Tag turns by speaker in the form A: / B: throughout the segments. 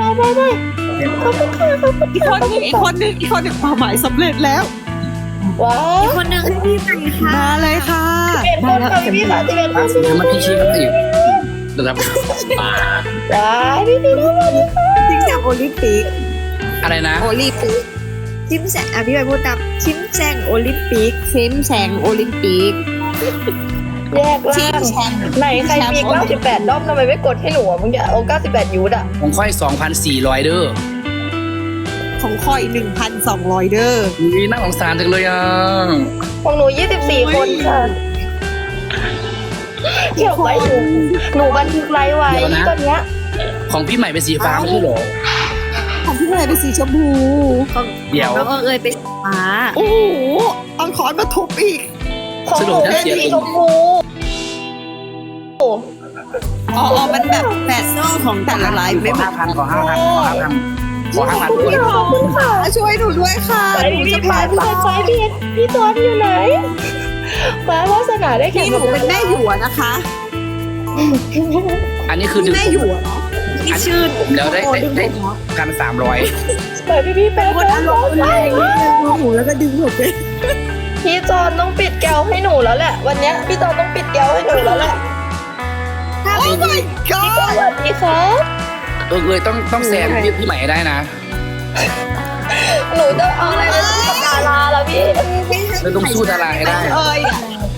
A: ไปไปไปขอบคุณค่ะขอบคุณ
B: อีกคนหนึงอีกคนหนึงอีกคนหนึงเป้าหมายสำเร็จแล้ว
A: ว้าว
C: คนหนึ่งให้พี่ใหม่ค่ะ
B: มาเลยค่ะ
A: สิบเอ็ดคนค่ะพี่พี่ค่ะสิบเอ็ดคนสิบเอ็ด
D: มันพี่ชี้กันอีกระดับป่า
A: ว้าวพี่พี่น้องมาเลยค่ะ
B: ชิมแซงโอลิมปิก
D: อะไรนะ
B: โอลิมปิก
C: ชิมแสงอะพี่ใหม่พูดตามชิมแสงโอลิมปิก
B: ชิมแซงโอลิมปิก
A: แยก
B: ชิ
A: ล่ามง
B: แซง
A: ไหนใครมี 98ด้อมทำไมไม่กดให้หนูอะมึงอย่าเอา 98 ยูดอะ
D: ผมค่อย 2,400 เด้อ
B: ของคอย1,200 เด้อ
D: นี่น่าสงสารจังเลยอะ
A: ของหนู 24 คนค่ะเกี่ยวไว้หนูหนูบันทึกไลฟ์ไว้ตอนเนี้ย
D: ของพี่ใหม่เป็นสีฟ้าไม่ใช่เหรอ
B: ของพี่เลยเป็นสีชมพู
D: เดี๋ยว
C: น้องเอิงเอยเป็นฟ้า
B: โอ้โหเอาขอนมาทุบอีก
A: ของหนูเป็นสีชมพู
B: อ๋ออ๋อมันแบบแปดโซ่ของแต่ละไลฟ์ไม่เหมือน
D: 5,000ขอ5,000ขอ5,000ขอ5,000ขอ
A: ขอบ
D: 5,000
A: คุณขอบคุณค่ะ
B: ช่วยหนูด้วยค่ะ
A: ไป
B: หนู
A: พี่
B: จะ
A: ไป
B: แพ้
A: ไปไปพี่พี่ตัวอยู่ไหนฟ้าวาสนาได้แข่
B: พี่
A: ง
B: หนูเป็นแม่หยวนะคะ
D: อันนี้คือดึง
B: แม่หยวเนาะ
D: พี่ชื่นเดี๋ยวได้ได้ได้กัน300
A: ไปพี่พี่ไป
B: คนอารมณ์แรงโอ้โหแล้วก็ดึงผมเลย
A: พี่จอนต้องปิดแก้วให้หนูแล้วแหละ วันเนี้ยพี่จอนต้องปิดแก้วให้หนูแล้วแหละ
B: โอ้ my
A: ส
B: god
A: วัสดีครับ
D: เออเลยต้องต้องแซงพี่พี่ใหม่ให้ได้นะ
A: หนูจะเอาอะไรไปสู้กับดาราแล้วพี่
D: เราต้องสู้ดาราให้ได้
B: เอ้ย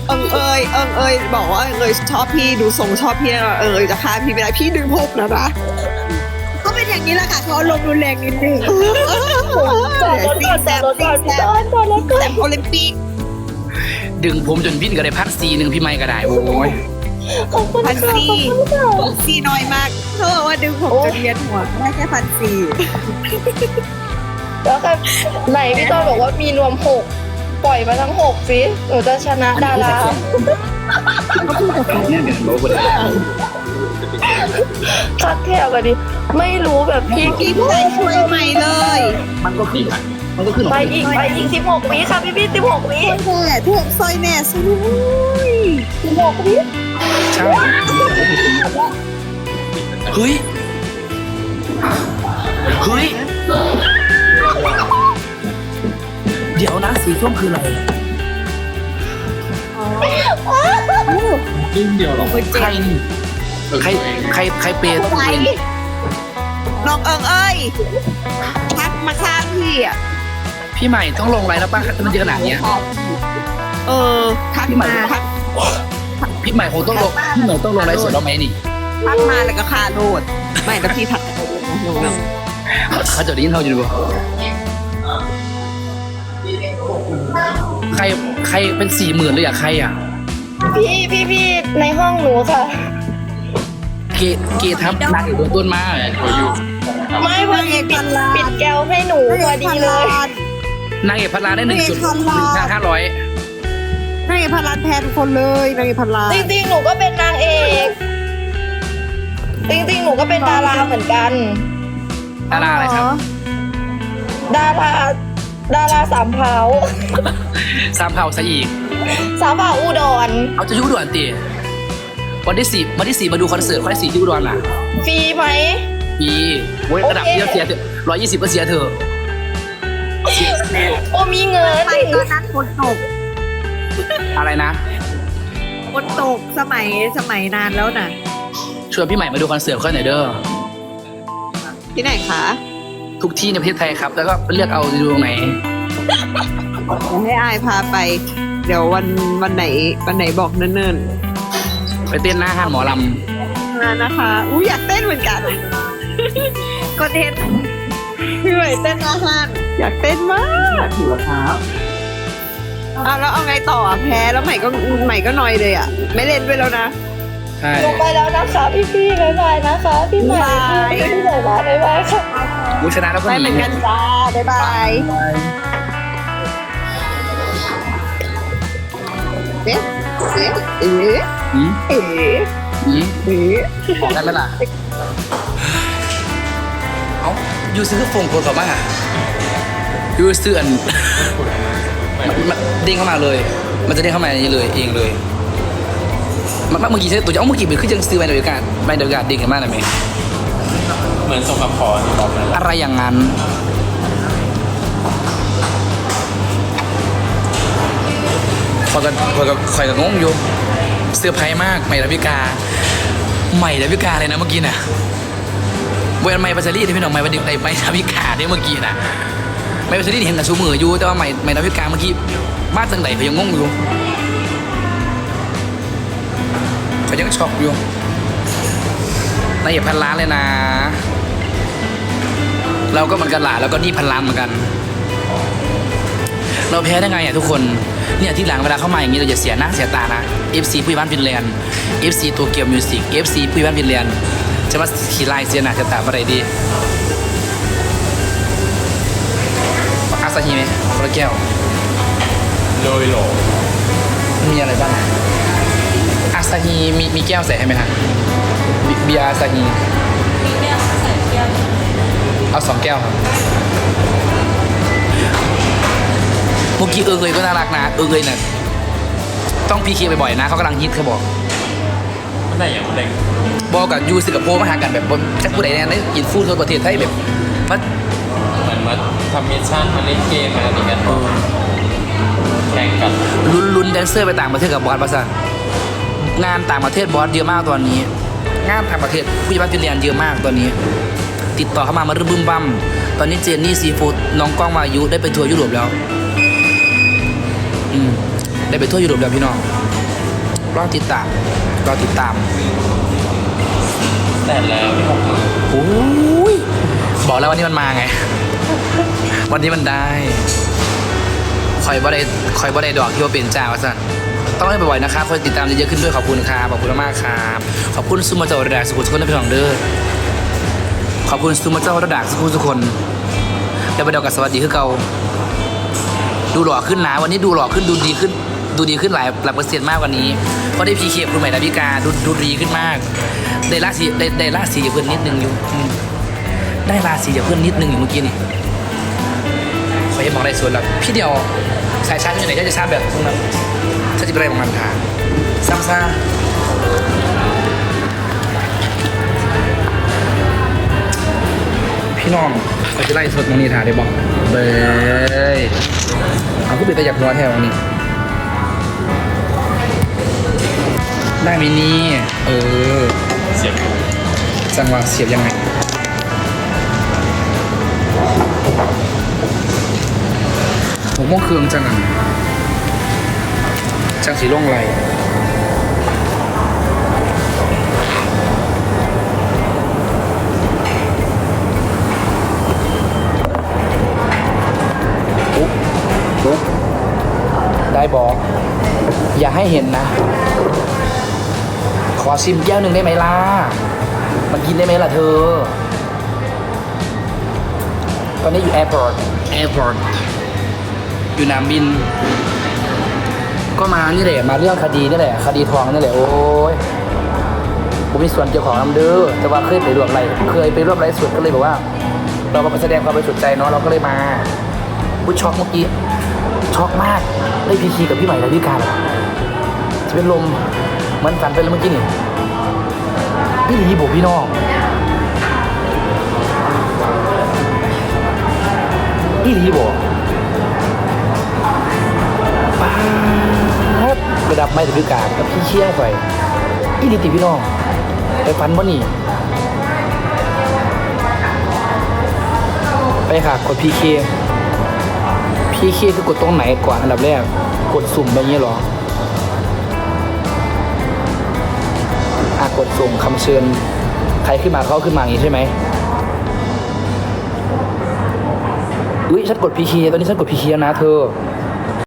B: เอิงเอ้ยเอิงเอ้ยบอกว่าเอ้ยชอบพี่ดูทรงชอบพี่นะเอ้ยจะฆ่าพี่ไม่ได้พี่ดึงผมนะนะเขาเป็นอย่างนี้แหละค่ะเขาลงรุนแรงนิดนึง
A: จอดรถก่อนจอดรถก่อนพี่จอนจอดรถก่อน
B: แต่โอลิมปิก
D: ดึงผมจนวิ่นก็ได้พันซีหนึ่งพี่ใหม่ก็ได้โอ้ย
A: ขอบคุณ
B: พั
A: ค่ะ
B: น
A: ขอบ
B: สี่
A: คุณค่ะ
B: สี่น้อยมากเขาบอกว่าดึงผมจนเวียนหัวได้แค่พันสี่
A: แล้วก็ไหนพี่จอนบอกว่ามีรวมหกปล่อยมาทั้งหกสิหนูจะชนะดารา
D: เนี่ยเดี๋ยวโลกเลย
A: คัดแถวกันดิไม่รู้แบบพี่
B: พี่ผู้ชายช่วยใหม่เลย
D: มันก็ขึ้นมันก็ขึ้น
A: ไปอีกไปอีกสิบหกวิค่ะพี่พี่สิบหกวิ
B: แม่ถูกซอยแม่ซอย
A: สิบหกวิ
D: ใช่เฮ้ยเฮ้ยเดี๋ยวนะสีส้มคืออะไรเดี๋ยวหรอใครนี่ใครใครใครเปย์ตัวเอง
B: น้องเอิงเอ้ยทักมาข้างพี่อะ
D: พี่ใหม่ต้องลงไรแล้วป้ามันเยอะขนาดเนี้ย
B: เออทักมาทัก
D: พี่ใหม่คงต้องลงพี่ใหม่ต้องลงไรสดแล้วไหมนี่
B: ทักมาแล้วก็คาโรดไม่แต่พี่ทักหนูนะ
D: เขาเขาจะได้ยินเขาอยู่ดูใครใครเป็นสี่หมื่นเลยอะใครอะ
A: พี่พี่พี่ในห้องหนูค่ะ
D: เกเกทับนางอยู่บนต้นไม้อยู่
A: ไม่พอดีปิดปิดแก้วให้หนูพอดีเลย
D: นางเอกพันล้านได้หนึ่งจุดหนึ่งห้าร้อย
B: นางเอกพันล้านแทนคนเลยนางเอกพันล้าน
A: จริงๆ หนูก็เป็นนางเอก จริงๆ หนูก็เป็นดาราเหมือนกัน
D: ดาราอะไรครับ
A: ดาราดาราสามเผา
D: สามเผ่าซะอีก
A: สามเผาอุดร
D: เอาจะยุด่วนตีวันที่สี่วันที่สี่มาดูคอนเสิร์ตคอนที่สี่ยุด่วนล่ะ
A: ฟรีไหม
D: ปีโอ้ยระดับเดียวเสียเถอะร้อยยี่สิบก็เสียเถอะ
A: โอ้มีเงิน
C: ไปตอนนั้นฝนตก
D: อะไรนะ
C: ฝนตกสมัยสมัยนานแล้วน่ะ
D: ชวนพี่ใหม่มาดูคอนเสิร์ตค่อยหน่อยเด้อ
B: ที่ไหนคะ
D: ทุกที่ในประเทศไทยครับ แล้วก็เลือกเอาจะดูตรงไหน
B: ให้อายพาไป เดี๋ยววันวันไหนวันไหนบอกเนิ่น
D: ไปเต้นหน้าห้างหมอล
B: ๆมานะคะอู้อยากเต้นเหมือนกัน
C: คอนเทนต์
B: พี่ใหม่เต้นอาหารอยากเต้นมากำ
D: ถือว่าครับ
B: เอาแล้วเอาไงต่ออะแพ้แล้วใหม่ก็ใหม่ก็นอยเลยอะ ไม่เล่นด้วยแล้วนะ
D: ใช่
A: หนูไปแล้วนะคะพี่พี่ๆบ๊ายบายนะคะพี่ใหม่
B: บ๊ายบาย
A: พี่พี่ๆบ๊ายบายบ๊ายบายค่ะ
D: กูชนะแล้วก็
B: ไป
D: ห
B: เหมื
D: นี
B: อนกันจ้าบ๊ายบายเอ๊ะเอ๊ะเอ๊ะ
D: อืม
B: เอ๊ะ
D: อืม
B: เอ๊ะ
D: ได้ไหมล่ะ เอ้ายูซื้อฟงโกนกลับมายูซื้ออัน มันมันเด้งเข้ามาเลย มันจะเด้งเข้ามาอย่างนี้เลยเองเลยมันมันเมื่อกี้ใช่ตัวจะเอาเมื่อกี้เป็นขึ้นยังซื้อไปเดียวกันไปเดียวกันเด้งกันมากเลยไหม
E: มือนส่งคำขอในบอกนั่นแหละ
D: อะไรอย่างนั้น คอยกันคอยกันคอยกันงงอยู่เสื้อร์ไพรส์มากใหม่ดาวิกา ใหม่ดาวิกาเลยนะเมื่อกี้น่ะเวนใหม่ปัสรีที่พี่น้องใหม่วันเด็กใหม่ดาวิกาที่เมื่อกี้น่ะ ใหม่ปัสรีเห็นแต่ชูมืออยู่ แต่ว่าใหม่ใหม่ดาวิกาเมื่อกี้มาจังไหนเขายังงงอยู่เขายังช็อกอยู่นายอย่าพันล้านเลยนะ เราก็เหมือนกันหลานแล้วก็นี่พันล้านเหมือนกัน เราแพ้ได้ไงอะทุกคน เนี่ยที่หลังเวลาเข้ามาอย่างนี้เราจะเสียหน้าเสียตานะ FC ผู้ใหญ่บ้านฟินแลนด์ FC ตัวเกียวมิวสิก FC ผู้ใหญ่บ้านฟินแลนด์จะมาขี่ไล่เสียหน้าเสียตาอะไรดี ซาฮีไหมคนละแก้ว
E: โดยโหล
D: มีอะไรบ้างอาซาฮีมีมีแก้วใส่ให้ไหมฮะบิเบียร์อาซาฮีเอาสองแก้วครับเมื่อกี้เอิงเอยก็น่ารักนะเอิงเอยน่ะต้องพีเคบ่อยๆนะเขากำลังฮิตเขาบอก
E: ไม่ได้อย่างเด็ก
D: บอกกับยูสิกับโพมาหากันแบบบนแจ็คผู้ใดเนี่ยได้อินฟูทั่วประเทศไทยแบบว่า
E: เหมือนมาทำมิชชั่นมาเล่นเกมอะไรอย่างเงี้ยแข่งกัน
D: ลุ้นลุ้นแดนเซอร์ไปต่างประเทศกับบอสประสานงานต่างประเทศบอสเยอะมากตอนนี้ งานต่างประเทศผู้ใหญ่บ้านฟินแลนด์เยอะมากตอนนี้ ติดต่อเข้ามามารึบึมบัมตอนนี้เจนนี่ซีฟูดน้องกล้องวายุได้ไปทัวร์ยุโรปแล้วอืมได้ไปทัวร์ยุโรปแล้วพี่น้องรอติดตามรอติดตาม
E: แต่แล้วที่ผม
D: โอ้ย บอกแล้ววันนี้มันมาไง วันนี้มันได้คอยบ่ได้คอยบ่ได้ดอกที่ว่าเป็นเจ้าซะต้องให้บ่อยๆนะครับคอยติดตามเยอะๆขึ้นด้วยขอบคุณครับขอบคุณมากครับขอบคุณซุมมาเจ้าระดับสุขุมทุกคนที่เป็นของเด้อขอบคุณซุมมาเจ้าระดับสุขุมทุกคนเดี๋ยวไปเดียวกับสวัสดีคือเก่าดูหล่อขึ้นนะวันนี้ดูหล่อขึ้นดูดีขึ้น ดูดีขึ้นหลายหลายเปอร์เซ็นต์มากกว่านี้เพราะได้พีเคคุณใหม่ดาวิกาดูดูดีขึ้นมากได้ราศีได้ได้ราศีอย่าเพื่อนนิดนึงอยู่ ได้ราศีอย่าเพื่อนนิดนึงอยู่เมื่อกี้นี่ขอให้บอกได้ส่วนแล้วพี่เดียวสายชาร์จอยู่ไหนจะชาร์จแบบตรงนั้นถ้าจะไปอะไรของมันทางซ้ำซ่าพี่น้องขอจะไล่สดมองนีทาได้บอกเบยเอาขึ้นไปแต่อยากนัวแถวนี้ ได้ไหมนี่เออ
E: เสียบ
D: จังหวะเสียบยังไง กโมงครึ่งจังอะจังสีล่งไรปุ๊บปุ๊บได้บอก อย่าให้เห็นนะ ขอชิมแก้วหนึ่งได้ไหมล่ะ มันกินได้ไหมล่ะเธอ ตอนนี้อยู่แอร์พอร์ตแอร์พอร์ต อยู่นามบิน ก็มานี่แหละมาเรื่องคดีนี่แหละคดีทองนี่แหละโอ้ยผมมีส่วนเกี่ยวของน้ำเด้อแต่ว่าเคยไปร่วมไรเคยไปร่วมไรสุดก็เลยบอกว่า เรามาแสดงความบริสุทธิ์ใจเนาะเราก็เลยมาผู้ช็อกเมื่อกี้ช็อกมากได้พีคีกับพี่ใหม่และพี่การจะเป็นลมเหมือนฝันไปแล้วเมื่อกี้นี่พี่หลีบอกพี่น้องพี่หลีบอก ไม่ถึงพิการกับพี่เชี่ยไปพี่หลีติพี่น้องไปฟันบ่นี่ ไปค่ะกดพีเคพีเคคือกดตรงไหนก่อนอันดับแรก กดสุ่มแบบนี้หรออะกดส่งคำเชิญ ใครขึ้นมาเขาขึ้นมาอย่างนี้ใช่ไหมอุ้ยฉันกดพีเคตอนนี้ฉันกดพีเคนะเธอ